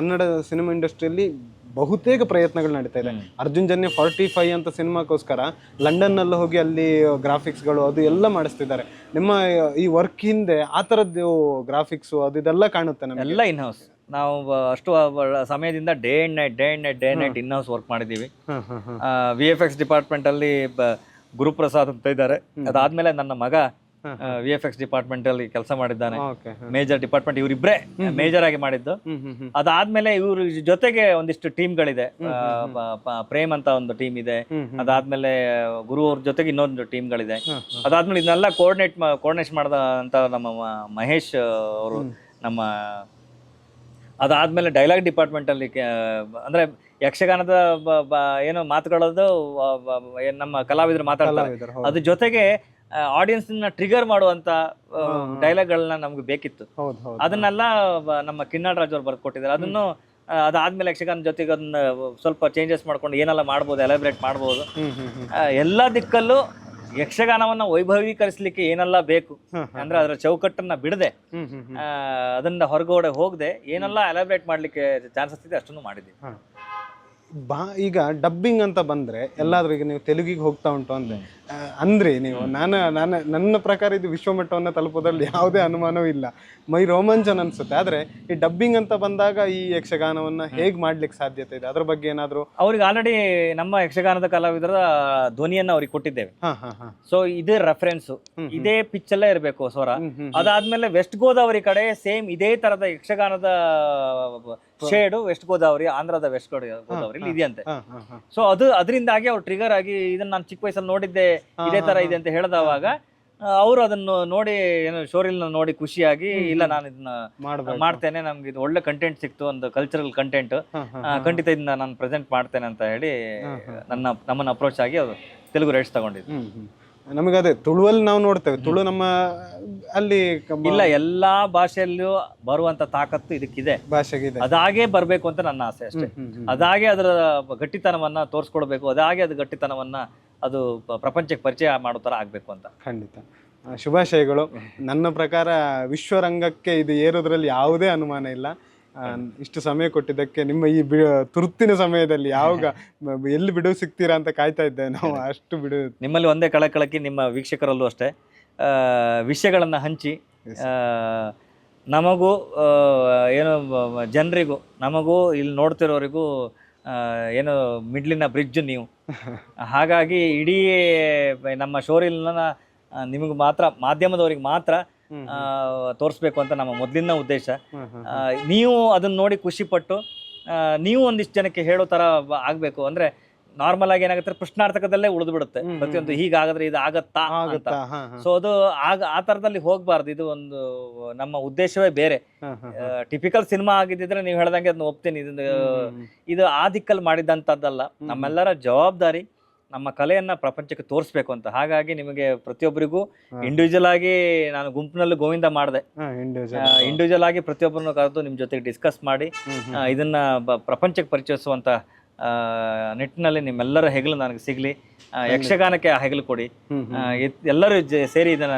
Kannada cinema ಇಂಡಸ್ಟ್ರಿಯಲ್ಲಿ ಬಹುತೇಕ ಪ್ರಯತ್ನಗಳು ನಡೀತಾ ಇದೆ. ಅರ್ಜುನ್ ಜನ್ಯ ಫಾರ್ಟಿ ಫೈವ್ ಅಂತ ಸಿನಿಮಾಕ್ಕೋಸ್ಕರ ಲಂಡನ್ನಲ್ಲಿ ಹೋಗಿ ಅಲ್ಲಿ ಗ್ರಾಫಿಕ್ಸ್ಗಳು ಅದು ಎಲ್ಲ ಮಾಡಿಸ್ತಿದ್ದಾರೆ. ನಿಮ್ಮ ಈ ವರ್ಕ್ ಹಿಂದೆ ಆ ಥರದ್ದು ಗ್ರಾಫಿಕ್ಸು ಅದು ಇದೆಲ್ಲ ಕಾಣುತ್ತೆ ನಮಗೆ? ಎಲ್ಲ ಇನ್ ಹೌಸ್ ನಾವು ಅಷ್ಟು ಸಮಯದಿಂದ day and night day and night day night in house work ಮಾಡಿದ್ದೀವಿ. ವಿ ಎಫ್ ಎಕ್ಸ್ ಡಿಪಾರ್ಟ್ಮೆಂಟಲ್ಲಿ ಗುರುಪ್ರಸಾದ್ ಅಂತ ಇದ್ದಾರೆ. ಅದಾದ್ಮೇಲೆ ನನ್ನ ಮಗ ವಿ ಎಫ್ ಎಕ್ಸ್ ಡಿಪಾರ್ಟ್ಮೆಂಟಲ್ಲಿ ಕೆಲಸ ಮಾಡಿದ್ದಾನೆ. ಮೇಜರ್ ಡಿಪಾರ್ಟ್ಮೆಂಟ್ ಇವರಿಬ್ರೆ ಮೇಜರ್ ಆಗಿ ಮಾಡಿದ್ದು. ಅದಾದ್ಮೇಲೆ ಇವ್ರ ಜೊತೆಗೆ ಒಂದಿಷ್ಟು ಟೀಮ್ ಟೀಮ್ಗಳಿದೆ ಪ್ರೇಮ್ ಅಂತ ಒಂದು ಟೀಮ್ ಇದೆ. ಅದಾದ್ಮೇಲೆ ಗುರು ಅವ್ರ ಜೊತೆಗೆ ಇನ್ನೊಂದು ಟೀಮ್ಗಳಿದೆ. ಅದಾದ್ಮೇಲೆ ಇದನ್ನೆಲ್ಲ ಕೋರ್ಡಿನೇಟ್ ಕೋರ್ಡಿನೇಟ್ ಮಾಡಿದ ಅಂತ ನಮ್ಮ ಮಹೇಶ್ ಅವರು ನಮ್ಮ ಅದಾದ್ಮೇಲೆ ಡೈಲಾಗ್ ಡಿಪಾರ್ಟ್ಮೆಂಟ್ ಅಲ್ಲಿ ಅಂದ್ರೆ ಯಕ್ಷಗಾನದ ಏನು ಮಾತುಗಳದು ನಮ್ಮ ಕಲಾವಿದರು ಮಾತಾಡ್ತಾರೆ. ಅದ್ರ ಜೊತೆಗೆ ಆಡಿಯನ್ಸ್ ಟ್ರಿಗರ್ ಮಾಡುವಂತ ಡೈಲಾಗ್ಗಳನ್ನ ನಮ್ಗೆ ಬೇಕಿತ್ತು. ಅದನ್ನೆಲ್ಲ ನಮ್ಮ ಕಿನ್ನಾಳ್ ರಾಜ್ ಅವ್ರು ಬರ್ದು ಕೊಟ್ಟಿದ್ದಾರೆ ಅದನ್ನು ಅದಾದ್ಮೇಲೆ ಯಕ್ಷಗಾನ ಜೊತೆಗೆ ಅದನ್ನ ಸ್ವಲ್ಪ ಚೇಂಜಸ್ ಮಾಡ್ಕೊಂಡು ಏನೆಲ್ಲ ಮಾಡ್ಬೋದು ಎಲಾಬ್ರೇಟ್ ಮಾಡ್ಬೋದು. ಎಲ್ಲಾ ದಿಕ್ಕಲ್ಲೂ ಯಕ್ಷಗಾನವನ್ನ ವೈಭವೀಕರಿಸಲಿಕ್ಕೆ ಏನೆಲ್ಲ ಬೇಕು ಅಂದ್ರೆ ಅದರ ಚೌಕಟ್ಟನ್ನ ಬಿಡದೆ ಅದನ್ನ ಹೊರಗಡೆ ಹೋಗದೆ ಏನೆಲ್ಲ ಎಲಾಬ್ರೇಟ್ ಮಾಡ್ಲಿಕ್ಕೆ ಚಾನ್ಸಸ್ ಇದೆ ಅಷ್ಟನ್ನು ಮಾಡಿದ್ದೀವಿ. ಬಾ ಈಗ ಡಬ್ಬಿಂಗ್ ಅಂತ ಬಂದ್ರೆ ಎಲ್ಲಾದ್ರೂ ಈಗ ನೀವು ತೆಲುಗಿಗೆ ಹೋಗ್ತಾ ಉಂಟು ಅಂದ್ರೆ ಅಂದ್ರೆ ನೀವು ನಾನು ನಾನು ನನ್ನ ಪ್ರಕಾರ ಇದು ವಿಶ್ವಮಟ್ಟವನ್ನು ತಲುಪೋದ್ರಲ್ಲಿ ಯಾವುದೇ ಅನುಮಾನವೂ ಇಲ್ಲ. ಮೈ ರೋಮಾಂಚನ ಅನ್ಸುತ್ತೆ. ಆದ್ರೆ ಈ ಡಬ್ಬಿಂಗ್ ಅಂತ ಬಂದಾಗ ಈ ಯಕ್ಷಗಾನವನ್ನ ಹೇಗ್ ಮಾಡ್ಲಿಕ್ಕೆ ಸಾಧ್ಯತೆ ಇದೆ? ಅದ್ರ ಬಗ್ಗೆ ಏನಾದ್ರು ಅವ್ರಿಗೆ ಆಲ್ರೆಡಿ ನಮ್ಮ ಯಕ್ಷಗಾನದ ಕಲಾವಿದರ ಧ್ವನಿಯನ್ನ ಅವ್ರಿಗೆ ಕೊಟ್ಟಿದ್ದೇವೆ. ಸೊ ಇದೇ ರೆಫರೆನ್ಸ್ ಇದೇ ಪಿಚ್ ಅಲ್ಲೇ ಇರಬೇಕು ಸ್ವರ. ಅದಾದ್ಮೇಲೆ ವೆಸ್ಟ್ ಗೋದಾವರಿ ಕಡೆ ಸೇಮ್ ಇದೇ ತರದ ಯಕ್ಷಗಾನದ ಶೇಡು ವೆಸ್ಟ್ ಗೋದಾವರಿ ಆಂಧ್ರದ ವೆಸ್ಟ್ ಗೋದಾವರಿ ಇದೆಯಂತೆ. ಇದೆ ಅಂತೆ ಹಾ. ಸೊ ಅದು ಅದರಿಂದಾಗಿ ಅವ್ರು ಟ್ರಿಗರ್ ಆಗಿ ಇದನ್ನ ನಾನು ಚಿಕ್ಕ ವಯಸ್ಸಲ್ಲಿ ನೋಡಿದ್ದೆ ಇದೇ ತರ ಇದೆ ಅಂತ ಹೇಳಿದವಾಗ ಅವರು ಅದನ್ನು ನೋಡಿ ಏನು ಶೋರಿಲ್ ನೋಡಿ ಖುಷಿಯಾಗಿ ಇಲ್ಲ ನಾನು ಇದನ್ನ ಮಾಡ್ತೇನೆ ನಮ್ಗೆ ಇದು ಒಳ್ಳೆ ಕಂಟೆಂಟ್ ಸಿಕ್ತು ಒಂದು ಕಲ್ಚರಲ್ ಕಂಟೆಂಟ್ ಖಂಡಿತ ಇದನ್ನ ನಾನು ಪ್ರೆಸೆಂಟ್ ಮಾಡ್ತೇನೆ ಅಂತ ಹೇಳಿ ನನ್ನ ನಮ್ಮನ್ನ ಅಪ್ರೋಚ್ ಆಗಿ ಅವರು ತೆಲುಗು ರೈಟ್ಸ್ ತಗೊಂಡಿದ್ದು ನಮಗೆ ಅದೇ ತುಳುವಲ್ಲಿ ನಾವು ನೋಡ್ತೇವೆ. ತುಳು ನಮ್ಮ ಅಲ್ಲಿ ಇಲ್ಲ ಎಲ್ಲಾ ಭಾಷೆಯಲ್ಲೂ ಬರುವಂತ ತಾಕತ್ತು ಇದಕ್ಕಿದೆ. ಭಾಷೆಗಿದೆ ಅದಾಗೆ ಬರಬೇಕು ಅಂತ ನನ್ನ ಆಸೆ ಅಷ್ಟೇ. ಅದಾಗೆ ಅದರ ಗಟ್ಟಿತನವನ್ನ ತೋರಿಸ್ಕೊಡ್ಬೇಕು ಅದಾಗೆ ಅದು ಗಟ್ಟಿತನವನ್ನ ಅದು ಪ್ರಪಂಚಕ್ಕೆ ಪರಿಚಯ ಮಾಡೋ ಥರ ಆಗ್ಬೇಕು ಅಂತ. ಖಂಡಿತ. ಆ, ಶುಭಾಶಯಗಳು. ನನ್ನ ಪ್ರಕಾರ ವಿಶ್ವರಂಗಕ್ಕೆ ಇದು ಏರೋದ್ರಲ್ಲಿ ಯಾವುದೇ ಅನುಮಾನ ಇಲ್ಲ. ಇಷ್ಟು ಸಮಯ ಕೊಟ್ಟಿದ್ದಕ್ಕೆ ನಿಮ್ಮ ಈ ಬಿ ತುರ್ತಿನ ಸಮಯದಲ್ಲಿ ಯಾವಾಗ ಎಲ್ಲಿ ಬಿಡುವು ಸಿಗ್ತೀರಾ ಅಂತ ಕಾಯ್ತಾ ಇದ್ದೆ ನಾವು ಅಷ್ಟು ಬಿಡು. ನಿಮ್ಮಲ್ಲಿ ಒಂದೇ ಕಳಕಳಕ್ಕೆ ನಿಮ್ಮ ವೀಕ್ಷಕರಲ್ಲೂ ಅಷ್ಟೇ. ಆ, ವಿಷಯಗಳನ್ನ ಹಂಚಿ ನಮಗೂ ಏನು ಜನರಿಗೂ ನಮಗೂ ಇಲ್ಲಿ ನೋಡ್ತಿರೋರಿಗೂ ಏನು ಮಿಡ್ಲಿನ ಬ್ರಿಡ್ಜ್ ನೀವು. ಹಾಗಾಗಿ ಇಡೀ ನಮ್ಮ ಶೋರಿಲ್ನ ನಿಮಗೆ ಮಾತ್ರ ಮಾಧ್ಯಮದವರಿಗೆ ಮಾತ್ರ ತೋರಿಸ್ಬೇಕು ಅಂತ ನಮ್ಮ ಮೊದಲಿನ ಉದ್ದೇಶ. ನೀವು ಅದನ್ನ ನೋಡಿ ಖುಷಿ ಪಟ್ಟು ನೀವು ಒಂದಿಷ್ಟು ಜನಕ್ಕೆ ಹೇಳೋ ತರ ಆಗಬೇಕು. ಅಂದ್ರೆ ನಾರ್ಮಲ್ ಆಗಿ ಏನಾಗುತ್ತೆ ಪ್ರಶ್ನಾರ್ಥಕದಲ್ಲೇ ಉಳಿದು ಬಿಡುತ್ತೆ. ಪ್ರತಿಯೊಂದು ಹೀಗಾದ್ರೆ ಇದು ಆಗತ್ತಾ ಅಂತ. ಆಗುತ್ತಾ? ಸೊ ಅದು ಆಗ ಆ ತರದಲ್ಲಿ ಹೋಗ್ಬಾರ್ದು. ಇದು ಒಂದು ನಮ್ಮ ಉದ್ದೇಶವೇ ಬೇರೆ. ಟಿಪಿಕಲ್ ಸಿನಿಮಾ ಆಗಿದ್ದಿದ್ರೆ ನೀವು ಹೇಳ್ದಂಗೆ ಅದನ್ನ ಒಪ್ತೀನಿ. ಇದು ಇದು ಆ ದಿಕ್ಕಲ್ಲಿ ಮಾಡಿದಂತದ್ದಲ್ಲ ನಮ್ಮೆಲ್ಲರ ಜವಾಬ್ದಾರಿ ನಮ್ಮ ಕಲೆಯನ್ನ ಪ್ರಪಂಚಕ್ಕೆ ತೋರಿಸ್ಬೇಕು ಅಂತ. ಹಾಗಾಗಿ ನಿಮಗೆ ಪ್ರತಿಯೊಬ್ಬರಿಗೂ ಇಂಡಿವಿಜುವಲ್ ಆಗಿ ನಾನು ಗುಂಪಿನಲ್ಲಿ ಗೋವಿಂದ ಮಾಡಿದೆ. ಇಂಡಿವಿಜುವಲ್ ಆಗಿ. ಪ್ರತಿಯೊಬ್ಬರನ್ನು ಕರೆದು ನಿಮ್ಮ ಜೊತೆಗೆ ಡಿಸ್ಕಸ್ ಮಾಡಿ. ಆ, ಇದನ್ನ ಬ- ಪ್ರಪಂಚಕ್ಕೆ ಪರಿಚಯಿಸುವಂತ ಆ, ನಿಟ್ಟಿನಲ್ಲಿ ನಿಮ್ಮೆಲ್ಲರ ಹೆಗಲು ನನಗೆ ಸಿಗ್ಲಿ. ಆ, ಯಕ್ಷಗಾನಕ್ಕೆ ಆ ಹೆಗಲು ಕೊಡಿ. ಹ್ಮ್ ಆ, ಎತ್- ಎಲ್ಲರೂ ಜ- ಸೇರಿ ಇದನ್ನ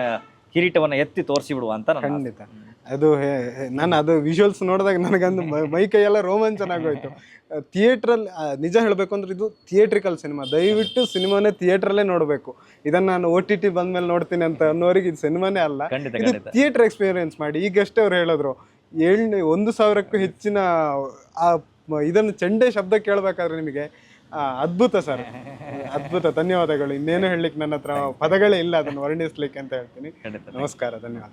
ಕಿರೀಟವನ್ನ ಎತ್ತಿ ತೋರಿಸಿ ಬಿಡುವ ಅಂತ ನನ್ನ ಆಸೆ. ಖಂಡಿತ. ಅದು ನಾನು ಅದು ವಿಜುವಲ್ಸ್ ನೋಡಿದಾಗ ನನಗಂದು ಮೈ- ಕೈಯೆಲ್ಲ ರೋಮಾಂಚನ ಆಗೋಯ್ತು. ಥಿಯೇಟ್ರಲ್ಲಿ ನಿಜ ಹೇಳಬೇಕು ಅಂದ್ರೆ ಇದು ಥಿಯೇಟ್ರಿಕಲ್ ಸಿನಿಮಾ ದಯವಿಟ್ಟು ಸಿನಿಮಾನೇ ಥಿಯೇಟ್ರಲ್ಲೇ ನೋಡಬೇಕು. ಇದನ್ನ ನಾನು ಓ ಟಿ ಟಿ ಬಂದ್ಮೇಲೆ ನೋಡ್ತೀನಿ ಅಂತ ಅನ್ನೋರಿಗೆ ಇದು ಸಿನಿಮಾನೇ ಅಲ್ಲ. ಇದು ಥಿಯೇಟರ್ ಎಕ್ಸ್ಪೀರಿಯನ್ಸ್ ಮಾಡಿ. ಈಗಷ್ಟೇ ಅವ್ರು ಹೇಳಿದ್ರು ಏಳ್ನೇ ಒಂದು ಸಾವಿರಕ್ಕೂ ಹೆಚ್ಚಿನ ಆ ಇದನ್ನು ಚಂಡೆ ಶಬ್ದ ಕೇಳಬೇಕಾದ್ರೆ ನಿಮಗೆ ಅದ್ಭುತ ಸರ್ ಅದ್ಭುತ ಧನ್ಯವಾದಗಳು. ಇನ್ನೇನು ಹೇಳಲಿಕ್ಕೆ ನನ್ನ ಹತ್ರ ಪದಗಳೇ ಇಲ್ಲ ಅದನ್ನು ವರ್ಣಿಸ್ಲಿಕ್ಕೆ ಅಂತ ಹೇಳ್ತೀನಿ. ನಮಸ್ಕಾರ ಧನ್ಯವಾದ